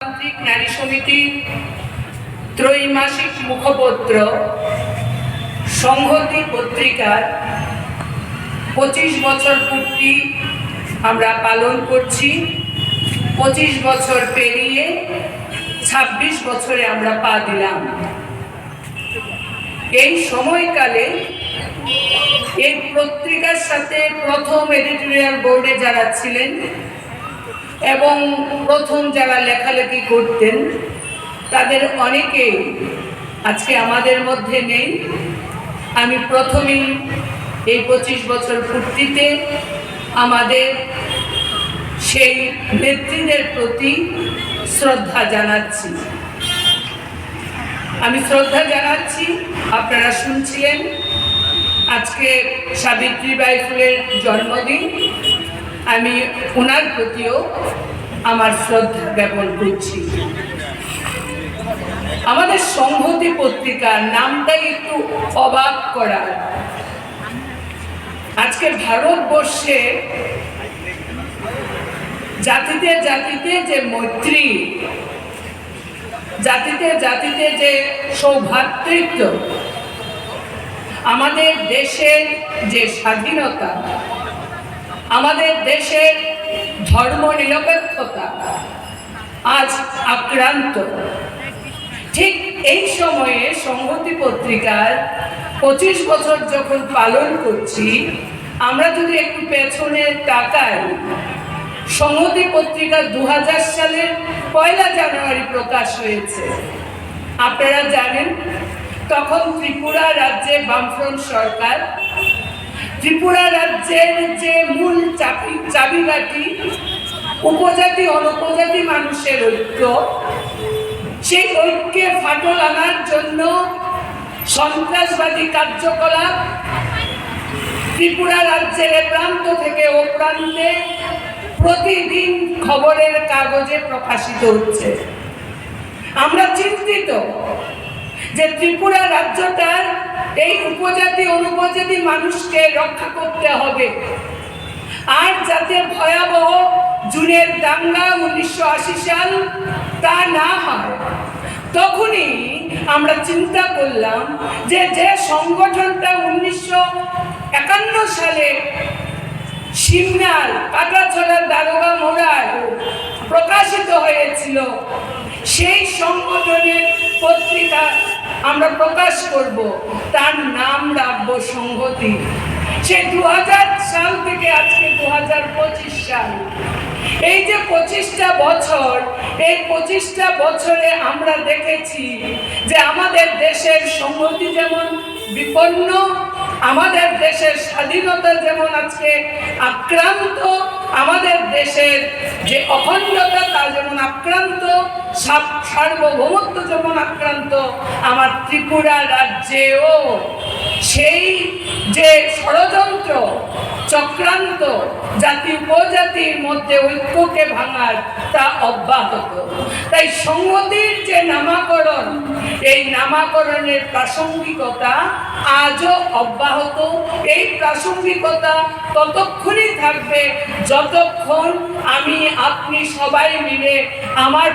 গণতান্ত্রিক নারী সমিতির ত্রৈমাসিক মুখপত্র, সংহতি পত্রিকার পঁচিশ বছর পূর্তি আমরা পালন করছি। পঁচিশ বছর পেরিয়ে ছাব্বিশ বছরে আমরা পা দিলাম। এই সময়কালে এই পত্রিকার সাথে প্রথম এডিটোরিয়াল বোর্ডে যারা ছিলেন এবং প্রথম যারা লেখালেখি করতেন, তাদের অনেকেই আজকে আমাদের মধ্যে নেই। আমি প্রথমেই এই পঁচিশ বছর পূর্তিতে আমাদের সেই নেত্রীদের প্রতি শ্রদ্ধা জানাচ্ছি। আমি শ্রদ্ধা জানাচ্ছি, আপনারা শুনছিলেন আজকে সাবিত্রীবাই ফুলের জন্মদিন। আমি ওনার প্রতিও আমার শ্রদ্ধা জ্ঞাপন করছি। আমাদের সংহতি পত্রিকার নামটাই একটু অবাক করার আজকে ভারতবর্ষে জাতিতে জাতিতে যে মৈত্রী, জাতিতে জাতিতে যে সৌভাতৃত্ব, আমাদের দেশের যে স্বাধীনতা আমাদের দেশের ধর্ম নিরপেক্ষতা আজ আক্রান্ত। ঠিক এই সময়ে সংহতি পত্রিকার পঁচিশ বছর যখন পালন করছি, আমরা যদি একটু পেছনে তাকাই, সংহতি পত্রিকা দু হাজার সালের পয়লা জানুয়ারি প্রকাশ হয়েছে। আপনারা জানেন, তখন ত্রিপুরা রাজ্যে বামফ্রন্ট সরকার ত্রিপুরা রাজ্যের যে মূল চাবি চাবিকাঠি, উপজাতি, অনুপজাতি মানুষের ঐক্য, সেই ঐক্যে ফাটল আনার জন্য সন্ত্রাসবাদী কার্যকলাপ ত্রিপুরা রাজ্যের এ প্রান্ত থেকে ও প্রান্তে প্রতিদিন খবরের কাগজে প্রকাশিত হচ্ছে। আমরা চিন্তিত যে ত্রিপুরা রাজ্যটার এই উপজাতি, অনুপজাতি মানুষকে রক্ষা করতে হবে। আর যাতে ভয়াবহ জুনের দাঙ্গা উনিশশো আশি সাল তা না হয়, তখনই আমরা চিন্তা করলাম যে যে সংগঠনটা উনিশশো একান্ন সালে সিমনাল কাটাছড়ার দারোগা মোড়ায় প্রকাশিত হয়েছিল, সেই সংগঠনের পত্রিকা আমরা প্রকাশ করব তার নাম রাখব সংহতি। সে দু হাজার সাল থেকে আজকে দু হাজার পঁচিশ সাল। এই যে পঁচিশটা বছর, এই পঁচিশটা বছরে আমরা দেখেছি যে আমাদের দেশের সংহতি যেমন বিপন্ন, আমাদের দেশের স্বাধীনতা যেমন আজকে আক্রান্ত, আমাদের দেশের যে অখণ্ডতা তা যেমন আক্রান্ত সার্বভৌমত্ব যেমন আক্রান্ত আমার ত্রিপুরা রাজ্যেও সেই যে ষড়যন্ত্র, চক্রান্ত, জাতি উপজাতির মধ্যে ঐক্যকে ভাঙার তা অব্যাহত। তাই সংহতির যে নামাকরণ, এই নামাকরণের প্রাসঙ্গিকতা আজও অব্যাহত। এই প্রাসঙ্গিকতা ততক্ষণই থাকবে যতক্ষণ আমি আপনি সবাই মিলে আমার